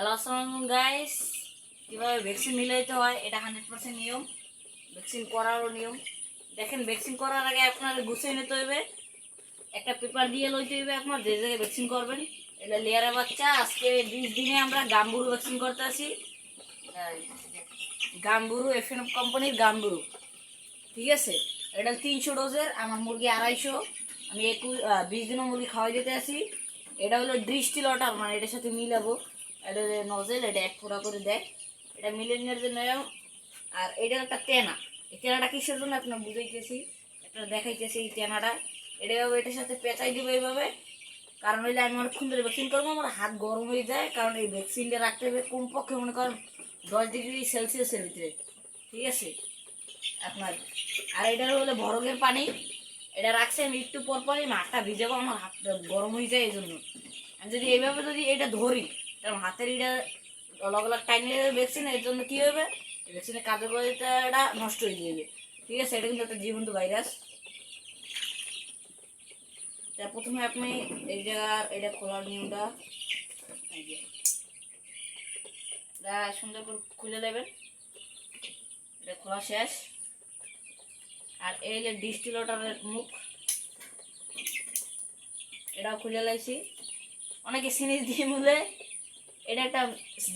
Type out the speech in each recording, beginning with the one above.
Hello আসসালামু guys কীভাবে vaccine মিলাইতে হয়, এটা হান্ড্রেড পার্সেন্ট নিয়ম। ভ্যাকসিন করারও নিয়ম। দেখেন ভ্যাকসিন করার আগে আপনার গুছিয়ে নিতে হবে একটা পেপার দিয়ে লইতে হবে আপনার, যে জায়গায় ভ্যাকসিন করবেন। এটা লেয়ারের বাচ্চা, আজকে বিশ দিনে আমরা গাম্বুরু ভ্যাকসিন করতে আসি গাম্বুরু এফ এন কোম্পানির গাম্বুরু। ঠিক আছে? এটা তিনশো ডোজের আমার মুরগি আড়াইশো। আমি একুশ বিশ দিনও মুরগি খাওয়াই দিতে আসি এটা হলো দৃষ্টি লটার মানে এটার সাথে মিলাবো। এটা যে নজেল এটা এক ফোড়া করে দেয় এটা মিলেনিয়ার জন্য। আর এটার একটা তেনা। এই তেনাটা কিসের জন্য আপনার বুঝাইতেছি? একটা দেখাইতেছি এই তেনাটা। এটা এটার সাথে পেঁচাই দেবো এইভাবে কারণ হইলে আমি অনেকক্ষণ ধরে ভ্যাকসিন করব, আমার হাত গরম হয়ে যায়। কারণ এই ভ্যাকসিনটা রাখতে হবে কমপক্ষে মনে করেন দশ ডিগ্রি সেলসিয়াসের ভিতরে। ঠিক আছে? আপনার আর এটা হলো বরফের পানি। এটা রাখছে আমি একটু পর পরই মাঠটা ভিজাবো, আমার হাত গরম হয়ে যায় এই জন্য আমি যদি এইভাবে যদি এটা ধরি তাহলে হাতের এটা অলগ অলগ টাইমে ভ্যাকসিন এর জন্য কী হবে? ভ্যাকসিনের কার্যকারিতাটা নষ্ট হয়ে যাবে। ঠিক আছে, এটা কিন্তু একটা জীবন্ত ভাইরাস তা প্রথমে আপনি এই জায়গার এটা খোলার নিয়মটা এটা সুন্দর করে খুলে দেবেন এটা খোলা শেষ। আর এই হলো ডিস্টিলটারের মুখ, এটাও খুলে লাইছি। অনেকে সিনিস দিয়ে মিলে। এটা একটা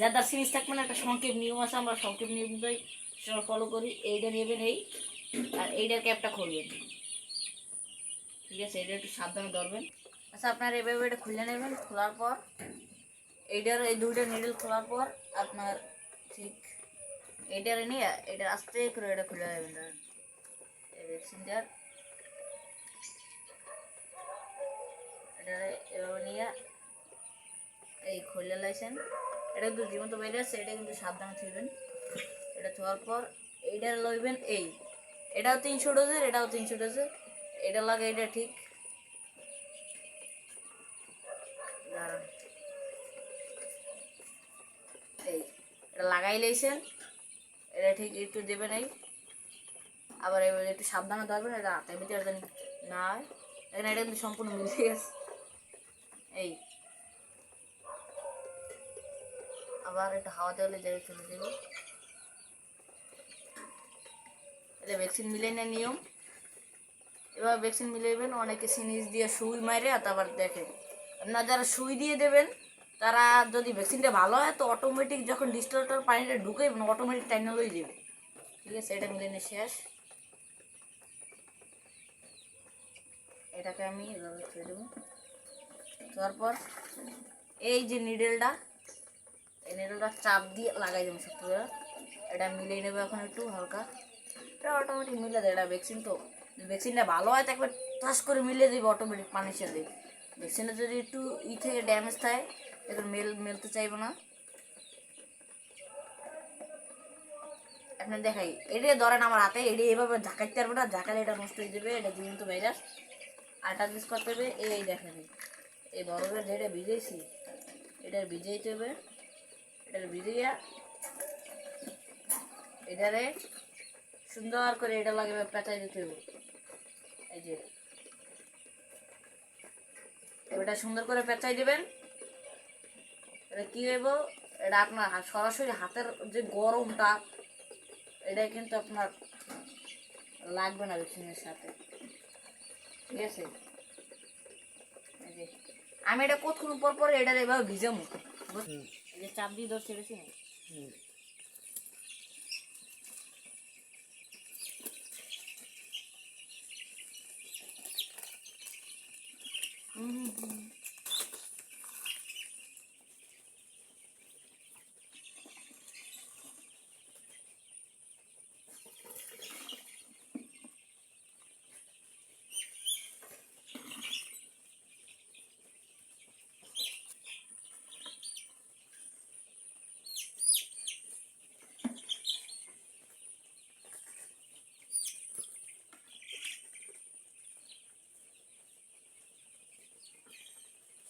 যাদের সিনিস থাকবে না একটা সংক্ষেপ নিয়ম আছে, আমরা সংক্ষেপ নিয়মটাই ফলো করি। এইটা নেবেন এই, আর এইটার ক্যাপটা খুলবেন। ঠিক আছে এটা একটু সাবধানে ধরবেন। আচ্ছা আপনার এভাবে এটা খুলে নেবেন, খোলার পর। এইটার, এই দুইটা নিডল খোলার পর আপনার ঠিক এইটার নিয়ে এটা আস্তে করে এটা খুলে নেবেন এটারে এভাবে নিয়ে এই খুলে লাইছেন। এটা কিন্তু জীবন্ত বাইরে আছে এটা কিন্তু সাবধানে থইবেন। এটা থোয়ার পর এইটা লইবেন এই। এটাও তিনশো ডোজের, এটাও তিনশো ডোজের। এটা লাগে এটা ঠিক। এই, এটা লাগাই লাইছেন। এটা ঠিক একটু দেবেন এই। আবার এবার একটু সাবধানে ধরবেন, এটা হাতের ভিতরে না এখানে এটা কিন্তু সম্পূর্ণ মিলে গেছে। এই। আবার একটু হাওয়া দেওয়ালে জায়গায় চলে দেবে এটা ভ্যাকসিন মিলে না নিয়ম। এবার ভ্যাকসিন মিলাইবেন, অনেকে সিনিস দিয়ে সুই মারে তারপর দেখে আপনার যারা সুই দিয়ে দেবেন, তারা যদি ভ্যাকসিনটা ভালো হয়, তো অটোমেটিক যখন ডিস্টলটার পানিটা ঢুকে অটোমেটিক টাইনালই দেবে ঠিক আছে, এটা মিলেনে শেষ। এটাকে আমি এভাবে ছেড়ে দেবো। তারপর এই যে নিডেলটা এই নিডেলটা চাপ দিয়ে লাগাই দেবো করে এটা মিলিয়ে নেবে এখন একটু হালকা। এটা অটোমেটিক মিলে দেয় এটা ভ্যাকসিন তো। ভ্যাকসিনটা ভালো হয় তো একবার টাচ করে মিলিয়ে দেবে অটোমেটিক পানির সাথে ভ্যাকসিনটা যদি একটু ই থেকে ড্যামেজ থাকে এখন মেল, মেলতে চাইব না। আপনি দেখাই। এটা ধরেন আমার হাতে এটা এভাবে ঝাঁকাইতে পারব না। ঝাঁকালে এটা নষ্ট হয়ে যাবে, এটা জীবন্ত ভাইরাস আটা মিস করতে হবে এই দেখেন। এই বরফের যেটা ভিজেছি এটার ভিজাইতে হবে। এটার ভিজাইয়া এটারে সুন্দর করে এটা লাগবে পেঁচাই দিতে হবে। এই যে। এটা সুন্দর করে পেঁচাই এটা কি হইব? এটা আপনার সরাসরি হাতের যে গরমটা এটা কিন্তু আপনার লাগবে না ভ্যাকসিনের সাথে। ঠিক আছে? আমি এটা কতক্ষণ পর পর এটা এভাবে ভিজামু বুঝ- এই যে চাপ দিয়ে ধরছে বেশি না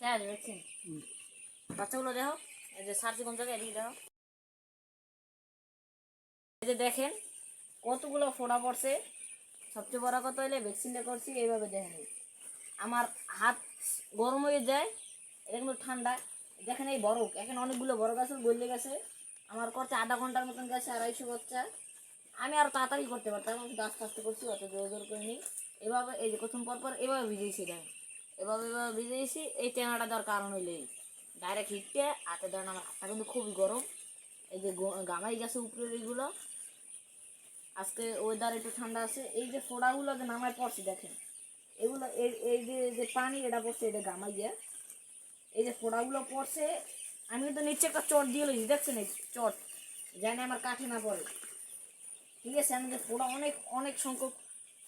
হ্যাঁ দেখছেন বাচ্চাগুলো দেখো, এই যে সার্জি কোন এদিকে দেখো। এই যে দেখেন, কতগুলো ফোড়া পড়ছে। সবচেয়ে বড় কথা হলে ভ্যাকসিনটা করছি, এইভাবে দেখেন। আমার হাত গরম হয়ে যায়, এটা কিন্তু ঠান্ডা। দেখেন এই বরফ, এখানে অনেকগুলো বড় গাছ গলে গেছে। আমার করছে আধা ঘণ্টার মতন গেছে, আড়াইশো বাচ্চা। আমি আরও তাড়াতাড়ি করতে পারতাম আমি গাছ কাটতে করছি, অত জোর জোর করে নিই এভাবে, এই যে প্রথম পর পর এভাবে ভিজেছি দেখেন। এভাবে এভাবে ভিজেছি এই টেনাটা দেওয়ার কারণ হইল এই। ডাইরেক্ট হিটে হাতে ধরেন আমার হাতটা কিন্তু খুবই গরম। এই যে গামাই গেছে উপরের এইগুলো। আজকে ওয়েদার একটু ঠান্ডা আছে। এই যে ফোড়াগুলো যে নামায় পড়ছে দেখেন, এগুলো এই এই যে যে পানি এটা পড়ছে, এটা গামাই গিয়ে। এই যে ফোড়াগুলো পড়ছে, আমি কিন্তু নিচে একটা চট দিয়ে লইছি, দেখছেন এই চট? জানি আমার কাঠে না পড়ে। ঠিক আছে, আমি যে ফোড়া অনেক অনেক সংখ্যক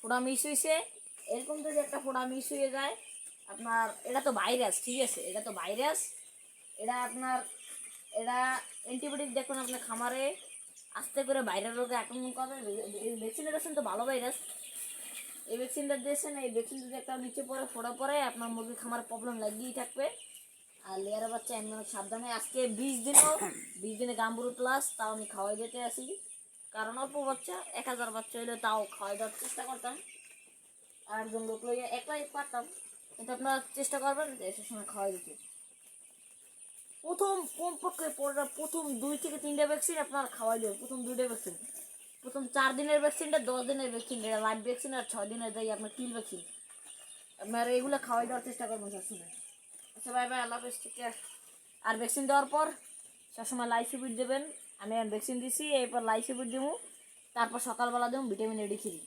ফোড়া মিস হয়েছে এরকম যদি একটা ফোড়া মিস হয়ে যায় আপনার, এটা তো ভাইরাস ঠিক আছে? এটা তো ভাইরাস এটা আপনার, এটা অ্যান্টিবায়োটিক দেখুন আপনার খামারে আস্তে করে বাইরের রোগে আক্রমণ ভ্যাকসিনটা দিয়েছেন তো ভালো ভাইরাস এই ভ্যাকসিনটা দিয়েছেন, এই ভ্যাকসিন যদি একটা নিচে পড়ে, ফোড়া পরে আপনার মুরগির খামার প্রবলেম লাগিয়েই থাকবে। আর লেয়ারের বাচ্চা এমনি সাবধানে, আজকে বিশ দিনও, বিশ দিনে গাম্বুরু প্লাস তাও আমি খাওয়াই যেতে আসি। কারণ অল্প বাচ্চা, এক হাজার বাচ্চা হইলে তাও খাওয়াই দেওয়ার চেষ্টা করতাম। আর একজন লোক লইয়া একলাই পারতাম। কিন্তু আপনারা চেষ্টা করবেন যে সে সময় খাওয়াই দিতে। প্রথম কমপক্ষে পরে প্রথম দুই থেকে তিনটা ভ্যাকসিন আপনার খাওয়াই দেবে প্রথম দুইটা ভ্যাকসিন প্রথম চার দিনের ভ্যাকসিনটা দশ দিনের ভ্যাকসিন এটা লাইভ ভ্যাকসিন আর ছয় দিনের দেয় আপনার কিল ভ্যাকসিন আপনার এগুলো খাওয়াই দেওয়ার চেষ্টা করবেন সবসময়। আচ্ছা বাই বাই আল্লাহ আর ভ্যাকসিন দেওয়ার পর সবসময় লাইফ সিপিড দেবেন। আমি ভ্যাকসিন দিছি এরপর লাইফ সিপিড দেবো তারপর সকালবেলা দেবো ভিটামিন এডি খিরি